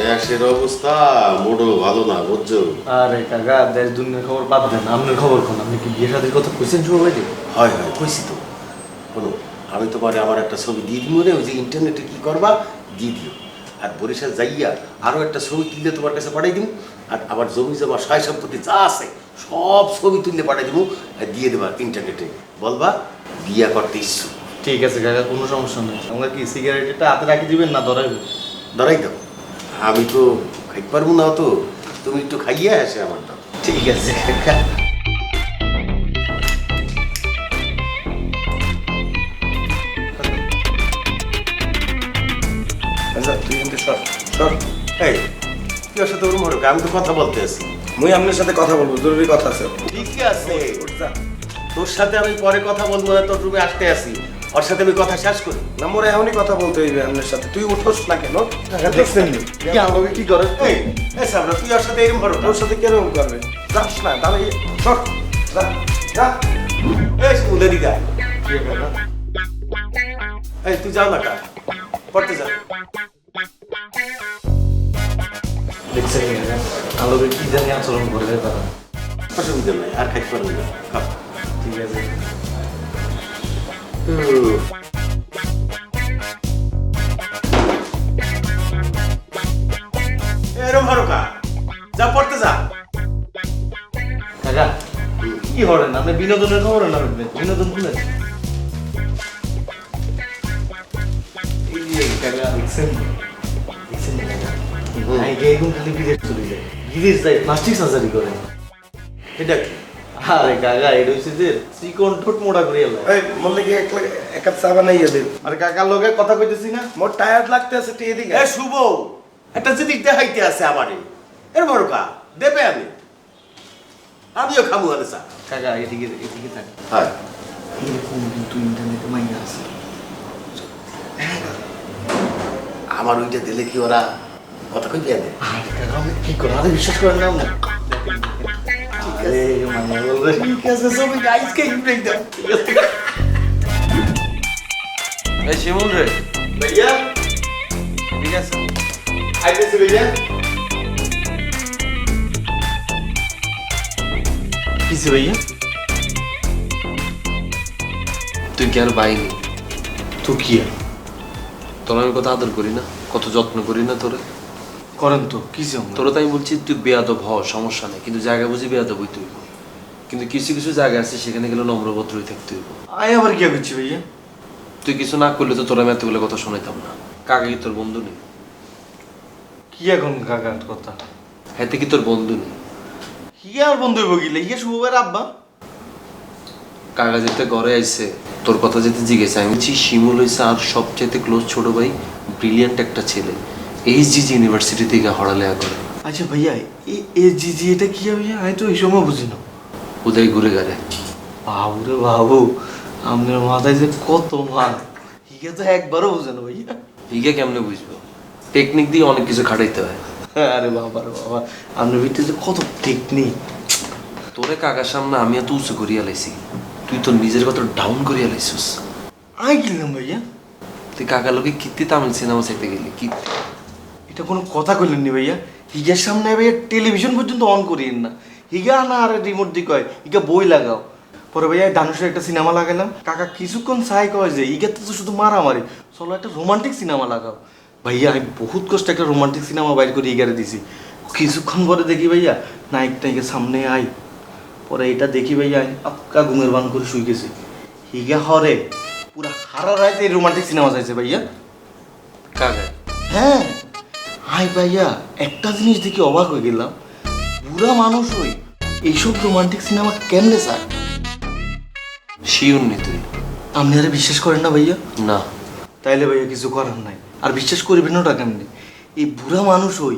দেশের অবস্থা মোটো ভালো না বুঝছ আরে কাকা দেশ দুনিয়ার খবর বাদ দেন আপনার খবর কোন? আপনি কি বিয়ে শাদির কথা কইছেন শুভ ভাই হয় হয় কইছি তো। শোনো আমি তোমারে আমার একটা ছবি দিয়ে দিব রে ওই যে ইন্টারনেটে কি করবা? দিয়ে দিও। আর বরিশাল যাইয়া আরও একটা ছবি তুললে তোমার কাছে পাঠাই দিব আর আমার জমি জমা সয় সম্পত্তি যা আছে সব ছবি তুললে পাঠাই দিব আর দিয়ে দেবা ইন্টারনেটে। বলবা বিয়া করতে ইচ্ছুক। ঠিক আছে কাকা কোনো সমস্যা নেই। আমরা কি সিগারেটটা হাতে রাখি দিবেন না ধরাইবে ধরাই দাও আমি তো খাইতে পারব না তো। তুমি একটু খাইয়ে আসে আমার ঠিক আছে। আচ্ছা তুই কিন্তু সর। সর। এই কি সাথে ওরম হলো আমি তো কথা বলতে আছি। মুই আপনার সাথে কথা বলব জরুরি কথা আছে। ঠিক আছে। তোর সাথে আমি পরে কথা বলব না তোর রুমে আসতে আসি ওর সাথে আমি কথা শেষ করি। না মোর এখনই কথা বলতে হইবে আপনার সাথে। তুই উঠোস না কেন? দেখছেন নি? কি আমাকে কি করে? তুই ওর সাথে এরকম হলো তোর সাথে কেরকম করবে? যাস না দাঁড়িয়ে সর যা যা। এই স্কুলে দিদা। এই তুই যাও না কা পড়তে যা। দেখছেন নি কি জানি আচরণ করে তারা। অসুবিধা নাই আর খাইতে পারব না। ঠিক আছে। এরম হলো যা পড়তে যা। কাকা কি করেন আপনি বিনোদনের খবর না রাখবেন? বিনোদন খালি বিদেশ যায় প্লাস্টিক সার্জারি করে। এটা কি? আরে কাকা এটা হচ্ছে যে চিকন ঠোঁট মোড়া করে এলো। এই বললে কি এক লাখ- এক কাপ চা বানাইয়া দে। আর কাকার লগে কথা কইতেছি না? মোর টায়ার্ড লাগতে আছে তুই এদিকে এ শুভ একটা জিনিস দেখাইতে আছে আমারে। এর বড় কা দেবে আমি। আমিও খাব আরে চা। কাকা এদিকে এদিকে থাক। হয়। এরকম কিন্তু ইন্টারনেটে মাইয়া আছে। আমার ওইটা দিলে কি ওরা কথা কই দিয়ে দেয় আরে কাকা আমি কি করে? আরে বিশ্বাস করেন না আরে মাইয়া বলবে ঠিক আছে সবই আইসকে ব্রেক দাও এই শিমুল রে ভাইয়া ঠিক আছে আইতেছে ভাইয়া কিসে ভাইয়া তুই কি আর বাইনি তো কি? তোর আমি কত আদর করি না কত যত্ন করি না তোরে করেন তো আমরা? তোরা তাই বলছি তুই বেয়াদব হ সমস্যা নেই। কিন্তু জায়গা বুঝি বেয়াদব হইতে হইব। কিন্তু কিছু কিছু জায়গা আছে সেখানে গেলে নম্রভদ্রই থাকতে হইব। আয় আবার কি করছি ভাইয়া? তুই কিছু না করলে তো তোরা আমি এতগুলো কথা শোনাইতাম না। কাকা কি তোর বন্ধু নেই? কি এখন কাকার কথা? হাতে কি তোর বন্ধু নেই? কি আর বন্ধু হইব গিলে? ইয়ে শুভবার আব্বা? কাকা যেতে ঘরে আইছে তোর কথা যেতে জিজ্ঞেস। আমি বলছি শিমুল হয়েছে আর সবচাইতে ক্লোজ ছোট ভাই ব্রিলিয়ান্ট একটা ছেলে। এইচ জিজি ইউনিভার্সিটি থেকে হড়ালেয়া করে। আচ্ছা ভাইয়া এ- এ জি জি এটা কি ভাইয়া আমি তো এই সময় বুঝি না। উদয় ঘুরে গেলে বাবু রে বাবু আপনার মাথায় যে কত মাল। হিগে তো একবারও বুঝে না ভাইয়া। হিগে কেমনে বুঝব? টেকনিক দিয়ে অনেক কিছু খাটাইতে হয়। আরে বাবা রে বাবা আপনার ভিতরে যে কত টেকনিক তোরে কাকার সামনে আমি এত উঁচু করিয়া লাইছি। তুই তো নিজের কথা ডাউন করিয়া লাইছিস। আই গেলাম ভাইয়া। তুই কাকার লোকে কীর্তি তামিল সিনেমা চাইতে গেলি কীর্তি এটা কোনো কথা কইলেন নি ভাইয়া? হিগার সামনে ভাইয়া টেলিভিশন পর্যন্ত অন করিয়েন না। হিগা না আর রিমোট দিয়ে কয় হিগা বই লাগাও। পরে ভাইয়া দানুষের একটা সিনেমা লাগালাম কাকা কিছুক্ষণ সাই কয় যে ইগা তো শুধু মারামারি। চলো একটা রোমান্টিক সিনেমা লাগাও। ভাইয়া আমি বহুত কষ্ট একটা রোমান্টিক সিনেমা বাইর করে ইগারে দিছি। কিছুক্ষণ পরে দেখি ভাইয়া নায়ক নায়িকের সামনে আই পরে এটা দেখি ভাইয়া আমি আপকা ঘুমের বান করে শুই গেছি। হিগা হরে পুরা হারা রাতে রোমান্টিক সিনেমা চাইছে ভাইয়া। কাকা? হ্যাঁ। হাই ভাইয়া একটা জিনিস দেখে অবাক হয়ে গেলাম। বুড়া মানুষ হই এইসব রোমান্টিক সিনেমা কেমনে চায় শিওর নি তুই। আপনি আরে বিশ্বাস করেন না ভাইয়া? না। তাইলে ভাইয়া কিছু করার নাই। আর বিশ্বাস করবেন ওটা কেমনে? এই বুড়া মানুষ হই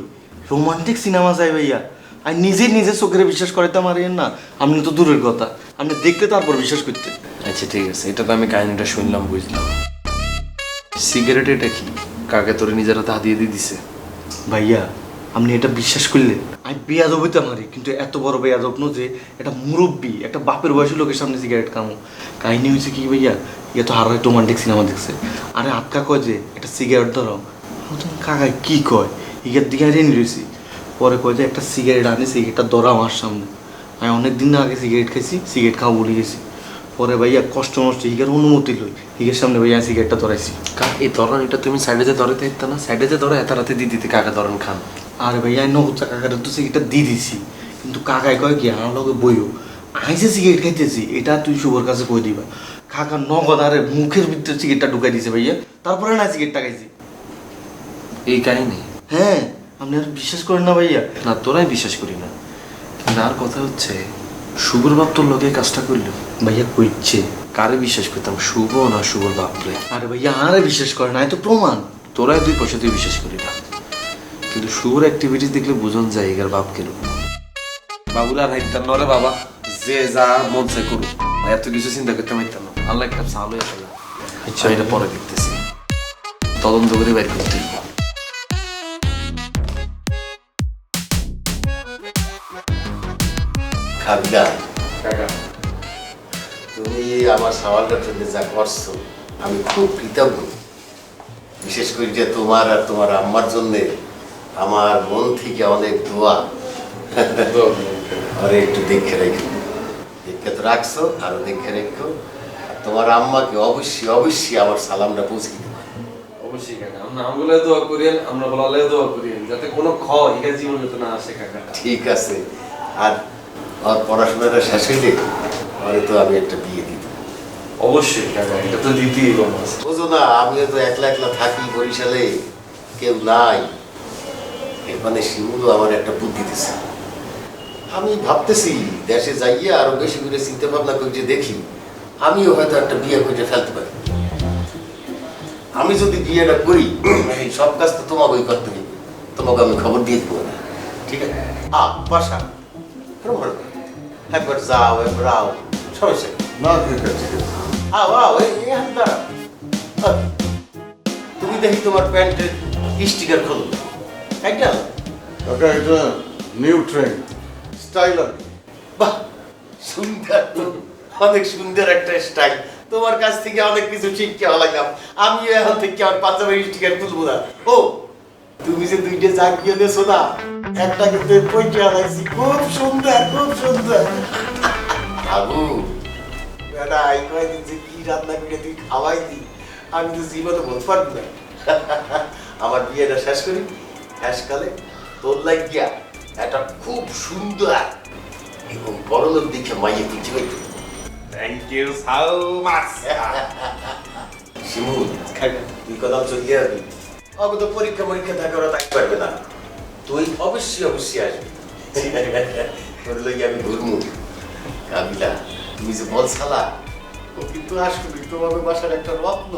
রোমান্টিক সিনেমা চাই ভাইয়া। আর নিজে নিজে চোখের বিশ্বাস করাইতে পারেন না। আপনি তো দূরের কথা। আপনি দেখতে তারপর বিশ্বাস করতে। আচ্ছা ঠিক আছে। এটা তো আমি কাহিনীটা শুনলাম বুঝলাম। সিগারেট এটা কি? কাকে তোরে নিজের হাতে হাতিয়ে দিয়ে দিছে? ভাইয়া, আপনি এটা বিশ্বাস করলেন? আমি বেয়াদব হইতে পারি, কিন্তু এত বড় বেয়াদব নো যে একটা মুরব্বী, একটা বাপের বয়সী লোকের সামনে সিগারেট খামো। কাহিনী হয়েছে কি ভাইয়া ইয়ে তো হারাই রোমান্টিক সিনেমা দেখছে। আরে আটকা কয় যে, একটা সিগারেট ধরো। নতুন কাকায় কি কয়? হিগের দিকে হারিয়ে নিয়েছি পরে কয় যে, একটা সিগারেট আনি সিগারেটটা ধরা আমার সামনে। আমি অনেক দিন আগে সিগারেট খাইছি সিগারেট খাওয়া ভুলে গেছি। পরে ভাইয়া কষ্ট নষ্ট হিগের অনুমতি লই। হিগের সামনে ভাইয়া সিগারেটটা ধরাইছি। এই ধরেন এটা তুমি সাইডে যে ধরে দিতে না সাইডে যে ধরে এত রাতে দিয়ে দিতে কাকা ধরেন খান। আর ভাইয়া আমি নগদ কাকারে তো সিগারেটটা দিয়ে দিছি। কিন্তু কাকাই কয় কি আমার লগে বইও। যে সিগারেট খাইতেছি এটা তুই শুভর কাছে কই দিবা? কাকা নগদ আরে মুখের ভিতরে সিগারেটটা ঢুকাই দিছে ভাইয়া। তারপরে না সিগারেটটা খাইছি। এই কাহিনী? হ্যাঁ আপনি আর বিশ্বাস করেন না ভাইয়া। না তোরাই বিশ্বাস করি না। কিন্তু আর কথা হচ্ছে শুভর বাপ তোর লোকে কাজটা করল। ভাইয়া কইছে কারে বিশ্বাস করতাম শুভ না শুভর বাপরে? আরে ভাইয়া। আরে বিশ্বাস করে না তো প্রমাণ। তোরাই দুই পয়সা তুই বিশ্বাস করি না। কিন্তু শুভর অ্যাক্টিভিটিস দেখলে বুঝন যায় এগার বাপ কেন বাবুলা রাইতাম নরে বাবা। যে যা মন চাই করুক। এত কিছু চিন্তা করতে পারতাম না। আল্লাহ একটা ভালো আচ্ছা। এটা পরে দেখতেছি। তদন্ত করে বের করতে হইব। খাবিদা তুমি আমার সওয়ালটার জন্য যা করছ আমি খুব কৃতজ্ঞ। বিশেষ করে যে তোমার আর তোমার আম্মার জন্য আমার মন থেকে অনেক দোয়া। আরে একটু দেখে রেখো। দেখে তো রাখছো আরও দেখে রেখো। তোমার আম্মাকে অবশ্যই অবশ্যই আমার সালামটা পৌঁছে দিতে অবশ্যই কাকা আমরা আমগুলো দোয়া করিয়েন আমরা বলালে দোয়া করিয়েন যাতে কোনো খ ইহা জীবন যাতে না আসে কাকা। ঠিক আছে। আর আর পড়াশোনাটা শেষ হইলে পরে তো আমি একটা বিয়ে দিত। অবশ্যই কাকা এটা তো দিতেই বুঝো না আমিও তো একলা একলা থাকি বরিশালে কেউ নাই। মানে শিমুলও আমার একটা বুদ্ধি দিছে। আমি ভাবতেছি দেশে যাইয়া আরও বেশি করে চিন্তা ভাবনা করে যে দেখি আমিও হয়তো একটা বিয়ে করে ফেলতে পারি। আমি যদি বিয়েটা করি এই সব কাজ তো তোমাকেই করতে হবে তোমাকে আমি খবর দিয়ে দেবো না। ঠিক আছে? আ বাসা। একবার একবার যাও একবার আও সমস্যা নেই। না ঠিক আছে ঠিক আছে আও আও এই এই হাত দাঁড়াও। আহ, তুমি দেখি তোমার প্যান্টের স্টিকার খোলো। একটা? কাকা এটা নিউ ট্রেন্ড স্টাইল আর বাহ সুন্দর। অনেক সুন্দর একটা স্টাইল তোমার কাছ থেকে অনেক কিছু শিখতে লাগলাম আমিও এখন থেকে আমার পাঞ্জাবের স্টিকার তুলবো না। ও তুমি যে দুইটা জাগিয়ে দিয়েছ না একটা কিন্তু আনাইছি খুব সুন্দর খুব সুন্দর। বাবু। বেটা এই কয়দিন যে কি রান্না করে তুই খাওয়াই দি আমি তো জীবনে বলতে পারব না। আমার বিয়েটা শেষ করি। শেষকালে তোর লাগিয়া একটা খুব সুন্দর এবং বড়লোক দেখে মাইয়ে খুঁজে পাইতে Thank you so much. শিমুল তুই কদম চলিয়ে আসবি অগত পরীক্ষা পরীক্ষা থাকে ওরা থাকতে পারবে না। তুই অবশ্যই অবশ্যই আসবি। তোর লইয়া আমি ঘুরমু। কাবিলা তুমি যে বল সালা ও কিন্তু আসবি তোমাদের বাসার একটা রত্ন।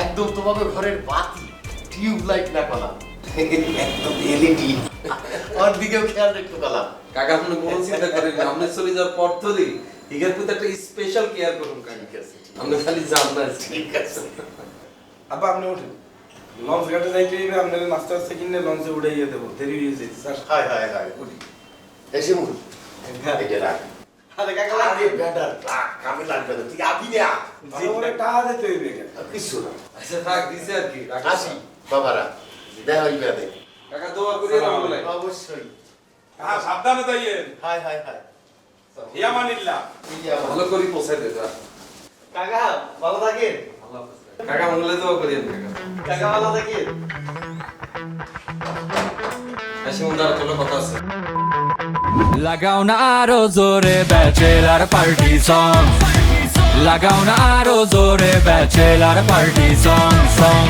একদম তোমাদের ঘরের বাতি টিউব লাইট না কলা। একদম এলইডি। ওর দিকেও খেয়াল রাখতে পারলাম কাকা আপনি কোনো চিন্তা করেন না। আপনি চলে যাওয়ার পর ধরে ইগার প্রতি একটা স্পেশাল কেয়ার করুন কাকা। ঠিক খালি না ঠিক আছে। আব্বা আপনি উঠেন। লঞ্চ ঘাটে যাইতে হইবে আপনার নাস্তা টাস্তা কিনে লঞ্চে উঠাইয়া দেবো। দেরি হয়ে যাচ্ছে স্যার হায় হায় হায় উঠি। এসে মুখ এটা রাখ আরে কাকা আরে বেটা রাখ কামে লাগবে না তুই আবি না। ভালো করে টাকা দিতে হইবে। কিছু না। আচ্ছা থাক দিছে আর কি আসি বাবারা দেখা হইবে আদে কাকা দোয়া করিয়ে রাখব অবশ্যই। হ্যাঁ সাবধানে যাইয়েন হায় হায় হায়। ইয়ামানিল্লাহ এই যে আমার- ভালো করে পৌঁছাই দে কাকা ভালো থাকেন। আল্লাহ কাকা মঙ্গলে দোয়া করিয়েন কাকা। কাকা ভালো আছে? লাগাও না আরও জোরে ব্যাচেলার পার্টি সং লাগাও না আরও জোরে ব্যাচেলার পার্টি সং সং